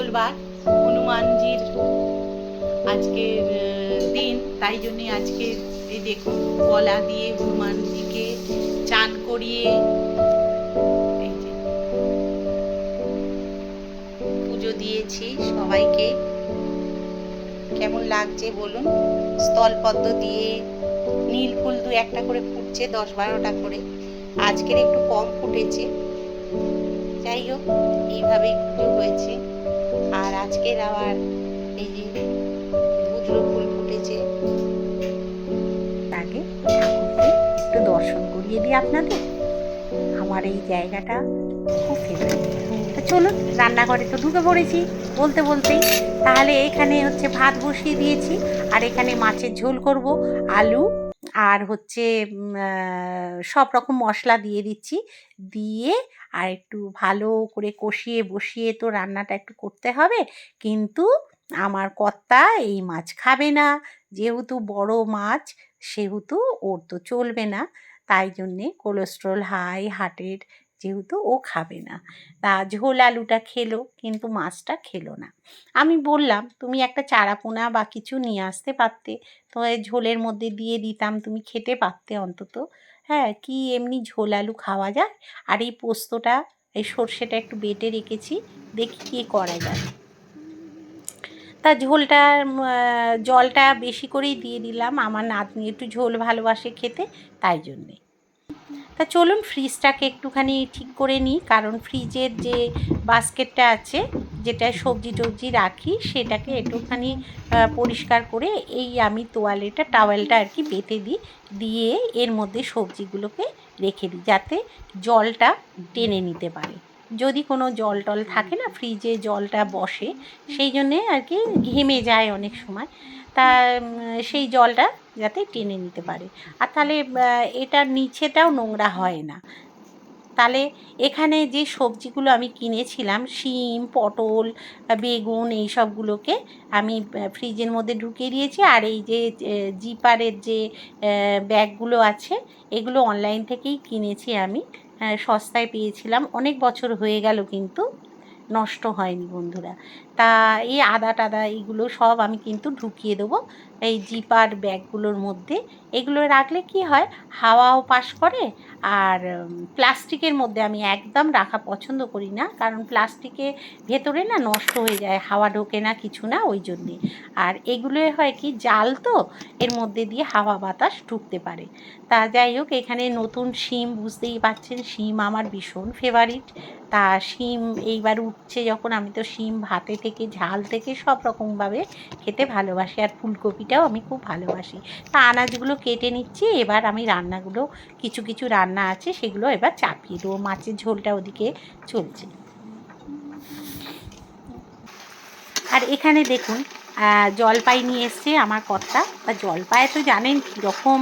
মঙ্গলবার, হনুমানজির আজকের দিন। তাই জন্যে আজকে এই দেখুন, কলা দিয়ে হনুমানজিকে চান করিয়ে পুজো দিয়েছি সবাইকে। কেমন লাগছে বলুন? স্থলপদ্ম দিয়ে নীল ফুল দু একটা করে ফুটছে, দশ বারোটা করে। আজকের একটু কম ফুটেছে। যাই হোক, এইভাবেই পুজো হয়েছে। আজকের আবার এই যে ভুদ্র ফুল ফুটেছে। তাকে একটু দর্শন করিয়ে দিই আপনাদের। আমার এই জায়গাটা খুব ফেভারিট তো চলুন, রান্নাঘরে তো ঢুকে পড়েছি বলতে বলতেই। তাহলে এখানে হচ্ছে ভাত বসিয়ে দিয়েছি, আর এখানে মাছের ঝোল করব, আলু আর হচ্ছে সব রকম মশলা দিয়ে দিচ্ছি। দিয়ে আর একটু ভালো করে কষিয়ে বসিয়ে তো রান্নাটা একটু করতে হবে। কিন্তু আমার কর্তা এই মাছ খাবে না। যেহেতু বড় মাছ, সেহেতু ওর তো চলবে না। তাই জন্যে কোলেস্ট্রল হাই হার্টের যেহেতু ও খাবে না। তা ঝোল আলুটা খেলো, কিন্তু মাছটা খেলো না। আমি বললাম, তুমি একটা চারাপোনা বা কিছু নিয়ে আসতে পারতে। তো ঝোলের মধ্যে দিয়ে দিতাম, তুমি খেতে পারতে অন্তত। হ্যাঁ কি এমনি ঝোল আলু খাওয়া যায়? আর এই পোস্তটা, এই সর্ষেটা একটু বেটে রেখেছি, দেখি কি করা যায়। তা ঝোলটা জলটা বেশি করেই দিয়ে দিলাম। আমার নাতনি একটু ঝোল ভালোবাসে খেতে, তাই জন্যে। তা চলুন ফ্রিজটাকে একটুখানি ঠিক করে নিই, কারণ ফ্রিজের যে বাস্কেটটা আছে, যেটা সবজি টবজি রাখি, সেটাকে একটুখানি পরিষ্কার করে এই আমি তোয়ালেটা টাওয়েলটা আর কি বেঁধে দিই, দিয়ে এর মধ্যে সবজিগুলোকে রেখে দিই, যাতে জলটা টেনে নিতে পারে। যদি কোনো জল টল থাকে না ফ্রিজে জলটা বসে, সেই জন্যে আর কি ঘেমে যায় অনেক সময়। তা সেই জলটা যাতে টেনে নিতে পারে। আর তাহলে এটার নিচেটাও নোংরা হয় না। তাহলে এখানে যে সবজিগুলো আমি কিনেছিলাম, শিম, পটল, বেগুন, এই সবগুলোকে আমি ফ্রিজের মধ্যে ঢুকিয়ে দিয়েছি। আর এই যে জিপারের যে ব্যাগগুলো আছে, এগুলো অনলাইন থেকেই কিনেছি আমি। সস্তায় পেয়েছিলাম। অনেক বছর হয়ে গেল কিন্তু নষ্ট হয়নি বন্ধুরা। তা এই আদা টাদা এইগুলো সব আমি কিন্তু ঢুকিয়ে দেবো এই জিপার ব্যাগগুলোর মধ্যে। এগুলো রাখলে কি হয়? হাওয়াও পাস করে আর প্লাস্টিকের মধ্যে আমি একদম রাখা পছন্দ করি না। কারণ প্লাস্টিকে ভেতরে না নষ্ট হয়ে যায়, হাওয়া ঢোকে না কিছু না, ওই জন্যে। আর এগুলো হয় কি, জাল তো এর মধ্যে দিয়ে হাওয়া বাতাস ঢুকতে পারে। তা যাই হোক, এখানে নতুন শিম, বুঝতেই পাচ্ছেন শিম আমার ভীষণ ফেভারিট তা শিম এইবার উঠছে যখন, আমি তো শিম ভাতে থেকে, ঝাল থেকে সব রকমভাবে খেতে ভালোবাসি। আর ফুলকপিটাও আমি খুব ভালোবাসি। তা আনাজগুলো কেটে নিচ্ছি, এবার আমি রান্নাগুলো কিছু কিছু রান্না আছে, সেগুলো এবার চাপিয়ে দেবো। মাছের ঝোলটা ওদিকে চলছে। আর এখানে দেখুন জলপাই নিয়ে এসছে আমার কর্তা। তা জলপাই তো জানেন কীরকম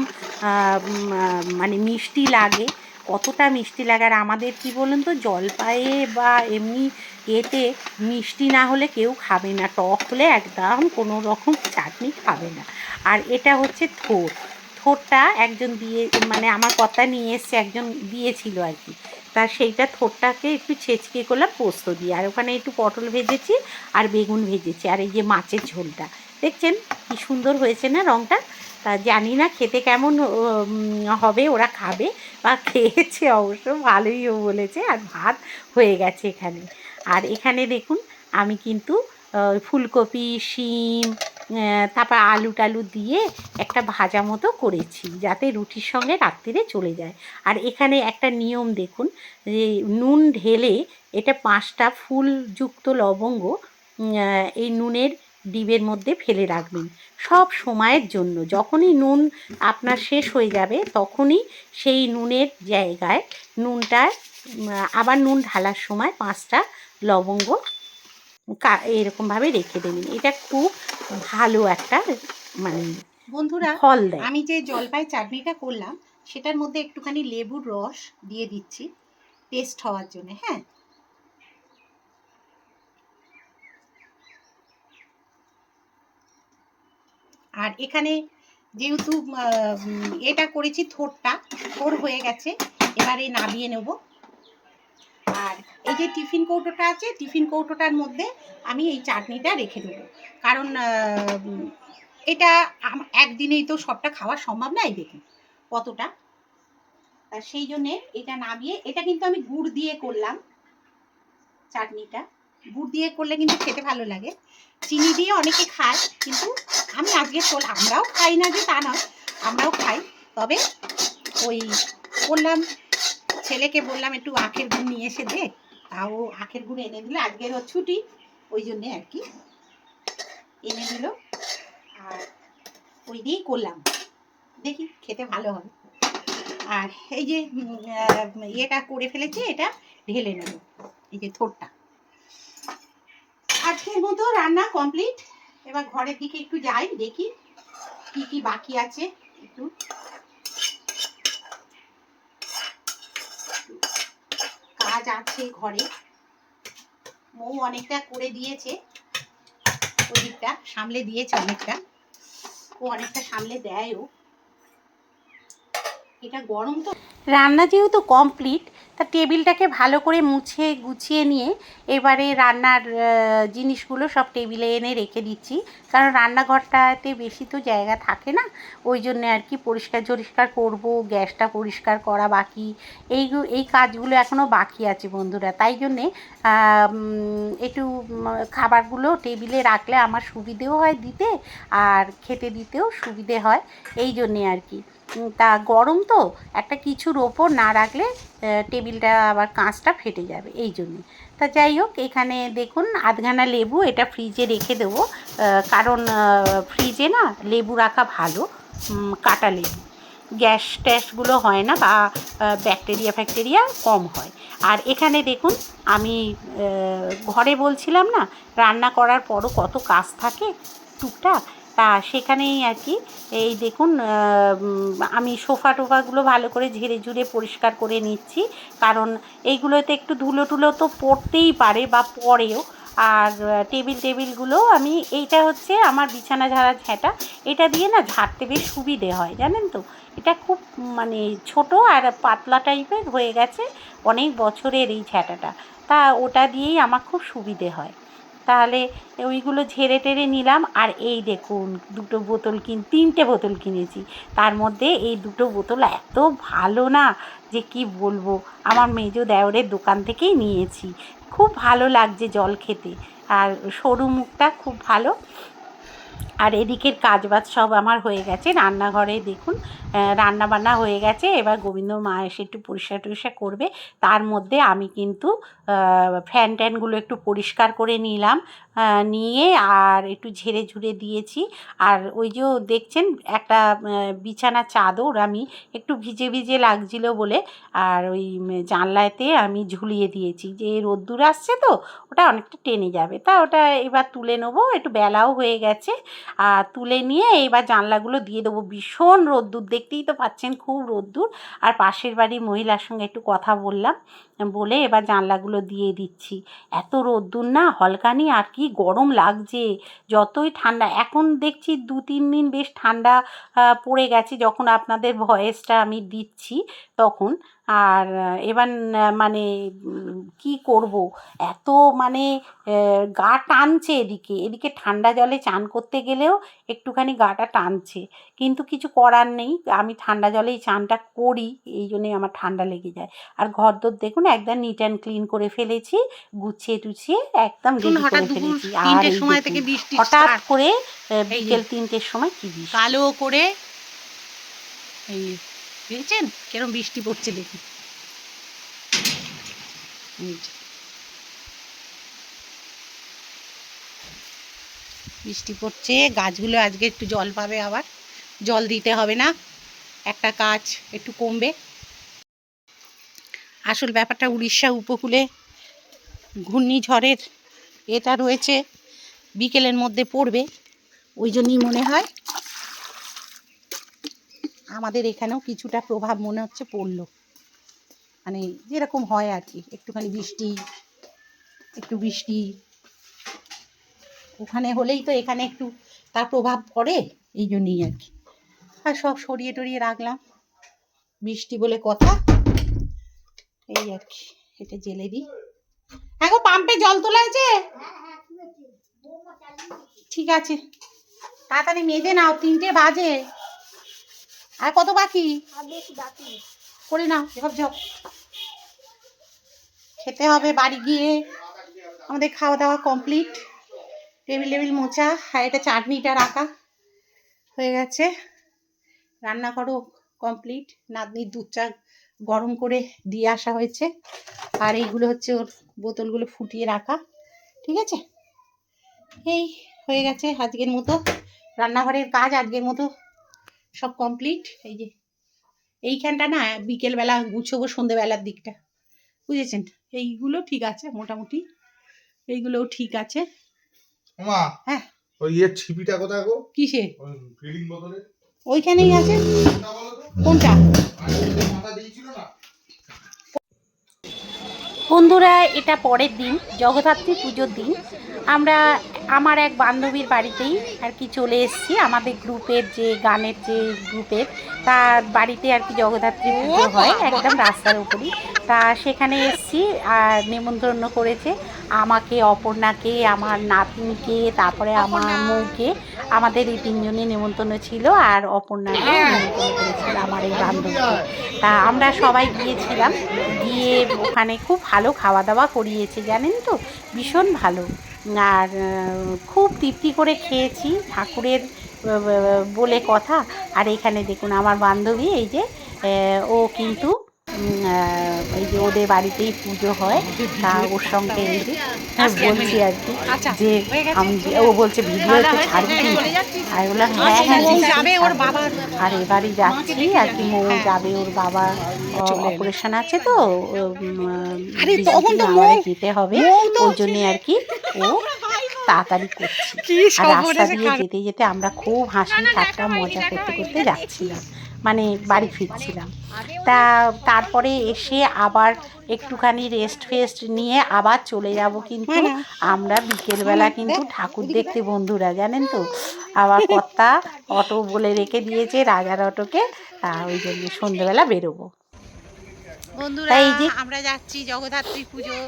মানে মিষ্টি লাগে, কতটা মিষ্টি লাগে। আর আমাদের কি বলুন তো, জলপাইয়ে বা এমনি এতে মিষ্টি না হলে কেউ খাবে না। টক হলে একদম কোনো রকম চাটনি খাবে না। আর এটা হচ্ছে থোর। থোরটা একজন দিয়ে মানে আমার কথা নিয়ে এসছে, একজন দিয়েছিল আর কি। তা সেইটা থোরটাকে একটু ছেঁচকে করলাম, পোস্ত দিয়ে। আর ওখানে একটু পটল ভেজেছি আর বেগুন ভেজেছি, আর এই যে মাছের ঝোলটা। দেখছেন কি সুন্দর হয়েছে না রঙটা তা জানি না খেতে কেমন হবে, ওরা খাবে বা খেয়েছে অবশ্য, ভালোই বলেছে, আর ভাত হয়ে গেছে এখানে। আর এখানে দেখুন, আমি কিন্তু ফুলকপি, শিম তারপর আলু টালু দিয়ে একটা ভাজা মতো করেছি, যাতে রুটির সঙ্গে রাত্রিরে চলে যায়। আর এখানে একটা নিয়ম দেখুন, যে নুন ঢেলে এটা পাঁচটা ফুলযুক্ত লবঙ্গ এই নুনের ডিবের মধ্যে ফেলে রাখবেন। সব সময়ের জন্য, যখনই নুন আপনার শেষ হয়ে যাবে, তখনই সেই নুনের জায়গায় নুনটা আবার নুন ঢালার সময় পাঁচটা লবঙ্গ এরকমভাবে রেখে দেবেন। এটা খুব ভালো একটা মানে বন্ধুরা ফল দেয়। আমি যে জলপাই চাটনিটা করলাম সেটার মধ্যে একটুখানি লেবুর রস দিয়ে দিচ্ছি টেস্ট হওয়ার জন্য হ্যাঁ? আর এখানে যেহেতু এটা করেছি থোরটা থোর হয়ে গেছে এবারে নাবিয়ে নেব। যে টিফিন কৌটোটা আছে, টিফিন কৌটোটার মধ্যে আমি এই চাটনিটা রেখে দেবো। কারণ এটা একদিনেই তো সবটা খাওয়া সম্ভব না এই দেখুন কতটা। তা সেই জন্যে এটা নামিয়ে, এটা কিন্তু আমি গুড় দিয়ে করলাম চাটনিটা। গুড় দিয়ে করলে কিন্তু খেতে ভালো লাগে। চিনি দিয়ে অনেকে খায়, কিন্তু আমি আজকে আমরাও খাই না যে তা নয়, আমরাও খাই। তবে ওই বললাম, ছেলেকে বললাম, একটু আখের গুড় নিয়ে এসে দে। তাও আখের গুড় এনে দিল। আজকের ছুটি, ওই জন্যে আর কি এনে দিল। আর ওই দিয়েই করলাম। দেখি খেতে ভালো হবে। আর এই যে ইয়েটা করে ফেলেছি, এটা ঢেলে নেব। এই যে থোরটা। আজকের মতো রান্না কমপ্লিট এবার ঘরের দিকে একটু যাই, দেখি কি কি বাকি আছে একটু কাজ আছে ঘরে। মৌ অনেকটা করে দিয়েছে। প্রদীপটা সামলে দিয়েছে অনেকটা। ও অনেকটা সামলে দেয় ও এটা গরম তো রান্না যেহেতু কমপ্লিট তা টেবিলটাকে ভালো করে মুছে গুছিয়ে নিয়ে এবারে রান্নার জিনিসগুলো সব টেবিলে এনে রেখে দিচ্ছি। কারণ রান্নাঘরটাতে বেশি তো জায়গা থাকে না। ওই জন্য আর কি পরিষ্কার টরিষ্কার করব, গ্যাসটা পরিষ্কার করা বাকি। এই এই কাজগুলো এখনও বাকি আছে বন্ধুরা। তাই জন্যে একটু খাবারগুলো টেবিলে রাখলে আমার সুবিধেও হয় দিতে আর খেতে দিতেও সুবিধে হয়। এই জন্যে আর কি। তা গরম তো, একটা কিছুর ওপর না রাখলে টেবিলটা আবার কাঁচটা ফেটে যাবে, এই জন্যে। তা যাই হোক, এখানে দেখুন, আধখানা লেবু এটা ফ্রিজে রেখে দেবো কারণ ফ্রিজে না লেবু রাখা ভালো কাটা লেবু। গ্যাস ট্যাসগুলো হয় না বা ব্যাকটেরিয়া ফ্যাকটেরিয়া কম হয়। আর এখানে দেখুন, আমি ঘরে বলছিলাম না, রান্না করার পরও কত কাজ থাকে, টুকটাক। তা সেখানেই আর কি এই দেখুন আমি সোফা টোফাগুলো ভালো করে ঝেড়ে ঝুড়ে পরিষ্কার করে নিচ্ছি। কারণ এইগুলোতে একটু ধুলো টুলো তো পড়তেই পারে বা পড়েও। আর টেবিল টেবিলগুলো আমি, এইটা হচ্ছে আমার বিছানা ঝাড়া ঝ্যাঁটা এটা দিয়ে না ঝাড়তে বেশ সুবিধে হয়, জানেন তো? এটা খুব মানে ছোট আর পাতলা টাইপের হয়ে গেছে অনেক বছরের এই ঝ্যাঁটাটা তা ওটা দিয়েই আমার খুব সুবিধে হয়। তাহলে ওইগুলো ঝেড়ে টেরে নিলাম। আর এই দেখুন, দুটো বোতল কিন, তিনটে বোতল কিনেছি। তার মধ্যে এই দুটো বোতল এত ভালো না যে কি বলব, আমার মেজো দেওরের দোকান থেকেই নিয়েছি। খুব ভালো লাগছে জল খেতে। আর সরু মুখটা খুব ভালো। আর এদিকের কাজ বাজ সব আমার হয়ে গেছে। রান্নাঘরে দেখুন রান্না বান্না হয়ে গেছে। এবার গোবিন্দ মা এসে একটু পরিষ্কার টরিষ্কার করবে। তার মধ্যে আমি কিন্তু ফ্যান ট্যানগুলো একটু পরিষ্কার করে নিলাম। নিয়ে আর একটু ঝেড়ে ঝুড়ে দিয়েছি। আর ওই যে দেখছেন, একটা বিছানা চাদর আমি একটু ভিজে ভিজে লাগছিল বলে আর ওই জানলাতে আমি ঝুলিয়ে দিয়েছি। যে রোদ্দুর আসছে তো, ওটা অনেকটা টেনে যাবে। তা ওটা এবার তুলে নেব। একটু বেলাও হয়ে গেছে। তুলে নিয়ে এবার জানলাগুলো দিয়ে দেবো। ভীষণ রোদ্দুর, দেখতেই তো পাচ্ছেন খুব রোদ্দুর। আর পাশের বাড়ির মহিলার সঙ্গে একটু কথা বললাম। বলে এবার জানলাগুলো দিয়ে দিচ্ছি। এত রোদ্দুর না? হলকানি আর কি গরম লাগছে। যতই ঠান্ডা, এখন দেখছি দু তিন দিন বেশ ঠান্ডা পড়ে গেছে যখন আপনাদের ভয়েসটা আমি দিচ্ছি তখন। আর, এবার মানে কি করব? এত মানে গা টানছে এদিকে। এদিকে ঠান্ডা জলে চান করতে গেলেও একটুখানি গাটা টানছে। কিন্তু কিছু করার নেই। আমি ঠান্ডা জলেই চানটা করি এই জন্যই আমার ঠান্ডা লেগে যায়। আর ঘর ঘরদোর দেখুন একদম নিট অ্যান্ড ক্লিন করে ফেলেছি গুছিয়ে টুছিয়ে একদম হঠাৎ করে ফেলেছি। আর সময় থেকে বৃষ্টি হঠাৎ করে বিকেল তিনটের সময় কি বৃষ্টি। কালো করে এই দেখেছেন? কেরম বৃষ্টি পড়ছে দেখুন এই যে। বৃষ্টি পড়ছে, গাছগুলো আজকে একটু জল পাবে আবার। জল দিতে হবে না, একটা কাজ একটু কমবে। আসল ব্যাপারটা উড়িষ্যা উপকূলে ঘূর্ণিঝড়ের এটা রয়েছে, বিকেলের মধ্যে পড়বে, ওই জন্যই মনে হয়। আমাদের এখানেও কিছুটা প্রভাব মনে হচ্ছে পড়ল। মানে যেরকম হয় আর কি, একটুখানি বৃষ্টি, একটু বৃষ্টি ওখানে হলেই তো এখানে একটু তার প্রভাব পড়ে, এই জন্যই আর কি। আর সব সরিয়ে টরিয়ে রাখলাম। বৃষ্টি বলে কথা, এই আর কি, এটা জেলে দিই এখন পাম্পে জল তোলা আছে ঠিক আছে, তাড়াতাড়ি মেজে নাও, তিনটে বাজে। আর কত বাকি? করে নাও ঝপ ঝপ খেতে হবে বাড়ি গিয়ে, আমাদের খাওয়া দাওয়া কমপ্লিট। টেবিল টেবিল মোচা আর এটা চাটনিটা রাখা হয়ে গেছে। রান্না করো কমপ্লিট নাতনির দুধ চা গরম করে দিয়ে আসা হয়েছে। আর এইগুলো হচ্ছে ওর বোতলগুলো ফুটিয়ে রাখা। ঠিক আছে? এই হয়ে গেছে আজকের মতো। রান্নাঘরের কাজ আজকের মতো সব কমপ্লিট এই যে এইখানটা না বিকেলবেলা গুছবো সন্ধেবেলার দিকটা। বুঝেছেন? এইগুলো ঠিক আছে মোটামুটি। এইগুলোও ঠিক আছে। মা হ্যাঁ। ওই ইয়ে ছিপিটা কোথায় গো? কিসে ফিডিং বোতলে ওইখানেই আছে। কোনটা বন্ধুরা এটা পরের দিন জগদ্ধাত্রী পুজোর দিন। আমরা আমার এক বান্ধবীর বাড়িতেই আর কি চলে এসেছি। আমাদের গ্রুপের যে গানের যে গ্রুপের তার বাড়িতে আর কি জগদ্ধাত্রী পুজো হয় একদম রাস্তার উপরই। তা সেখানে এসেছি আর নেমন্তন্ন করেছে। আমাকে অপর্ণাকে আমার নাতনিকে তারপরে আমার। মৌকে আমাদের এই তিনজনে নেমন্তন্ন ছিল আর অপর্ণাকে নেমন্তন্ন করেছিল আমার এই বান্ধবীকে। তা আমরা সবাই গিয়েছিলাম গিয়ে ওখানে খুব ভালো খাওয়া দাওয়া করিয়েছে জানেন তো? ভীষণ ভালো। আর খুব তৃপ্তি করে খেয়েছি ঠাকুরের বলে কথা। আর এখানে দেখুন আমার বান্ধবী, এই যে ও কিন্তু এই যে ওদের বাড়িতেই পুজো হয় তা ওর সঙ্গে এই যে হ্যাঁ, বলছি আর কি আচ্ছা, যে আমি ও বলছে ভিডিও ছাড়বি? আর বললাম হ্যাঁ হ্যাঁ আর এবারই যাচ্ছি আর কি মৌ হ্যাঁ। যাবে ওর বাবা। অপারেশন আছে তো যেতে হবে। ওই জন্যে আর কি ও তাড়াতাড়ি করছি। আর রাস্তা দিয়ে যেতে যেতে আমরা খুব হাসি ঠাট্টা মজা করতে করতে যাচ্ছিলাম। মানে বাড়ি ফিরছিলাম। তা তারপরে এসে আবার একটুখানি রেস্ট ফেস্ট নিয়ে আবার চলে যাব কিন্তু হ্যাঁ আমরা বিকেলবেলা কিন্তু ঠাকুর দেখতে বন্ধুরা জানেন তো? আবার কর্তা অটো বলে রেখে দিয়েছে রাজার অটোকে তা ওই জন্য সন্ধ্যেবেলা বেরোবো। বন্ধুরা এই যে- আমরা যাচ্ছি জগদ্ধাত্রী পুজো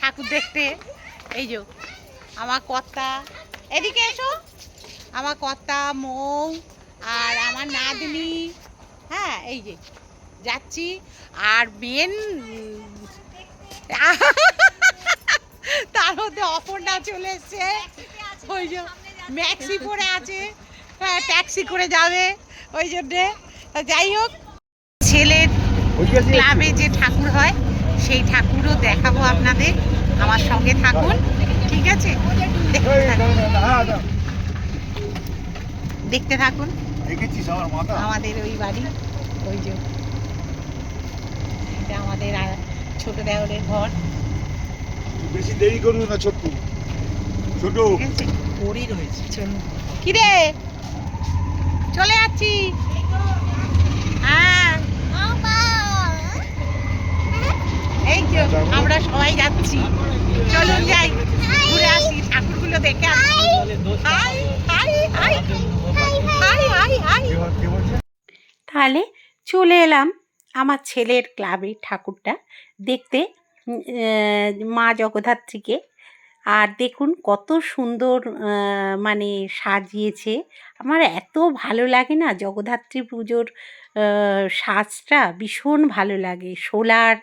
ঠাকুর দেখতে। এই যে আমার কর্তা। এদিকে এসো। আমার কর্তা মৌ আর আমার নাতনি হ্যাঁ এই যে, যাচ্ছি। আর মেন তার মধ্যে অপর্ণা চলে এসছে। ওই যে ম্যাক্সি পরে আছে। হ্যাঁ ট্যাক্সি করে যাবে ওই জন্যে। যাই হোক, ছেলের ক্লাবে যে ঠাকুর হয়, সেই ঠাকুরও দেখাবো আপনাদের। আমার সঙ্গে থাকুন, ঠিক আছে? দেখতে থাকুন। দেখেছিস আমার মাথা? আমাদের ওই বাড়ি ওই যে এটা আমাদের ছোট দেওরের ঘর। বেশি দেরি করবি না ছোট্টু। ছোট। ঠিক রয়েছে কি রে চলে যাচ্ছি। হ্যাঁ। এই যে আমরা সবাই যাচ্ছি। চলুন যাই ঘুরে আসি ঠাকুরগুলো দেখে। আসি হাই হাই হাই তাহলে চলে এলাম আমার ছেলের ক্লাবের ঠাকুরটা। দেখতে মা জগদ্ধাত্রীকে। আর দেখুন কত সুন্দর মানে সাজিয়েছে। আমার এত ভালো লাগে না জগদ্ধাত্রী পুজোর সাজটা। ভীষণ ভালো লাগে। সোলার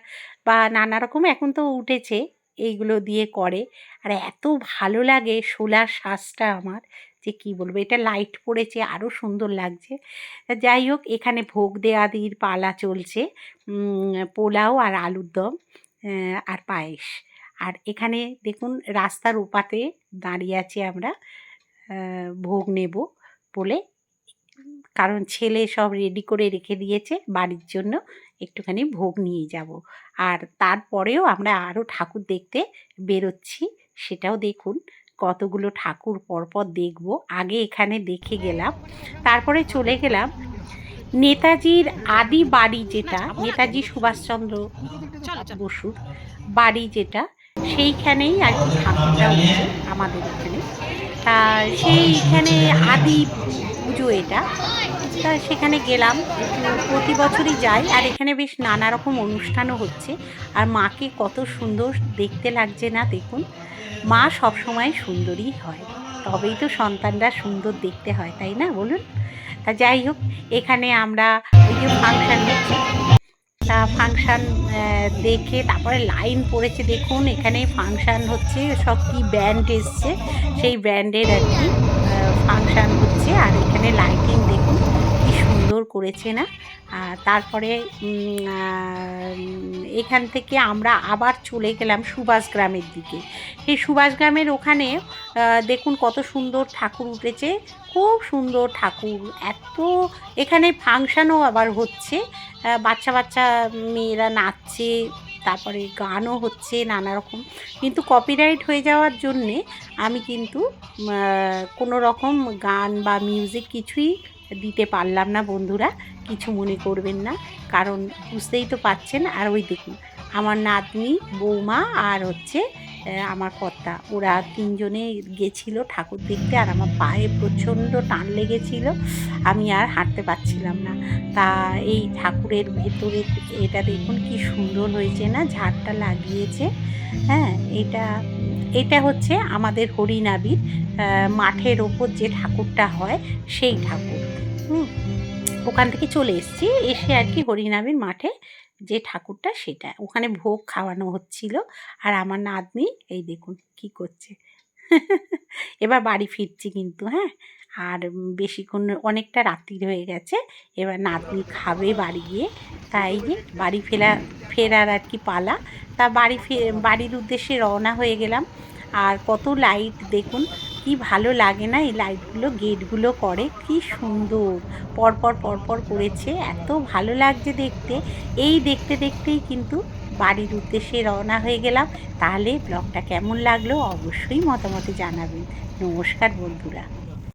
বা নানা রকম এখন তো উঠেছে, এইগুলো দিয়ে করে। আর এত ভালো লাগে সোলার সাজটা আমার। যে কী বলব, এটা লাইট পড়েছে আরও সুন্দর লাগছে। যাই হোক, এখানে ভোগ দেয়াদির পালা চলছে পোলাও আর আলুর দম আর পায়েস। আর এখানে দেখুন, রাস্তার ওপাতে দাঁড়িয়ে আছি আমরা ভোগ নেব বলে। কারণ ছেলে সব রেডি করে রেখে দিয়েছে, বাড়ির জন্য একটুখানি ভোগ নিয়ে যাব। আর তারপরেও আমরা আরও ঠাকুর দেখতে বেরোচ্ছি, সেটাও দেখুন। কতগুলো ঠাকুর পরপর দেখব। আগে এখানে দেখে গেলাম। তারপরে চলে গেলাম নেতাজির আদি বাড়ি যেটা, নেতাজি সুভাষচন্দ্র বসুর বাড়ি যেটা, সেইখানেই আর কি ঠাকুরটা আমাদের এখানে। তা সেইখানে আদি পুজো এটা। তা সেখানে গেলাম প্রতি বছরই যাই, আর এখানে বেশ নানা রকম অনুষ্ঠানও হচ্ছে। আর মাকে কত সুন্দর দেখতে লাগছে না দেখুন, মা সবসময় সুন্দরই হয়। তবেই তো সন্তানরা সুন্দর দেখতে হয়, তাই না বলুন? তা যাই হোক, এখানে আমরা ওই যে ফাংশান হচ্ছে। তা ফাংশান দেখে তারপরে লাইন পড়েছে, দেখুন এখানে ফাংশান হচ্ছে, সব কি ব্যান্ড এসছে, সেই ব্যান্ডের আর কি ফাংশান হচ্ছে। আর এখানে লাইটিং দেখুন সুন্দর করেছে না। তারপরে এখান থেকে আমরা আবার চলে গেলাম সুভাষ গ্রামের দিকে। সেই সুভাষ গ্রামের ওখানে দেখুন কত সুন্দর ঠাকুর উঠেছে। খুব সুন্দর ঠাকুর। এত, এখানে ফাংশানও আবার হচ্ছে। বাচ্চা বাচ্চা মেয়েরা নাচছে, তারপরে গানও হচ্ছে নানা রকম। কিন্তু কপিরাইট হয়ে যাওয়ার জন্যে আমি কিন্তু কোনো রকম গান বা মিউজিক কিছুই দিতে পারলাম না বন্ধুরা, কিছু মনে করবেন না, কারণ বুঝতেই তো পাচ্ছেন। আর ওই দেখুন, আমার নাতনি, বৌমা আর হচ্ছে আমার কর্তা, ওরা তিনজনে গেছিল ঠাকুর দেখতে আর আমার পায়ে প্রচণ্ড টান লেগেছিল, আমি আর হাঁটতে পারছিলাম না। তা এই ঠাকুরের ভেতরে এটা দেখুন কি সুন্দর হয়েছে না, ঝাড়টা লাগিয়েছে হ্যাঁ এটা এটা হচ্ছে আমাদের হরিনাবির মাঠের ওপর যে ঠাকুরটা হয়, সেই ঠাকুর। ওখান থেকে চলে এসেছি, এসে আর কি হরিনাবির মাঠে যে ঠাকুরটা সেটা। ওখানে ভোগ খাওয়ানো হচ্ছিল। আর আমার নাতনি, এই দেখুন কি করছে। এবার বাড়ি ফিরছি কিন্তু হ্যাঁ? আর বেশিক্ষণ অনেকটা রাত্রি হয়ে গেছে, এবার নাতনি খাবে বাড়ি গিয়ে। তাই যে বাড়ি ফেরা, ফেরার আর কি পালা। তা বাড়ি বাড়ির উদ্দেশ্যে রওনা হয়ে গেলাম। আর কত লাইট দেখুন, কি ভালো লাগে না এই লাইটগুলো গেটগুলো করে, কি সুন্দর। পরপর পরপর করেছে, এত ভালো লাগছে দেখতে। এই দেখতে দেখতেই কিন্তু বাড়ির উদ্দেশ্যে রওনা হয়ে গেলাম। তাহলে ব্লগটা কেমন লাগল অবশ্যই মতামতে জানাবেন। নমস্কার বন্ধুরা।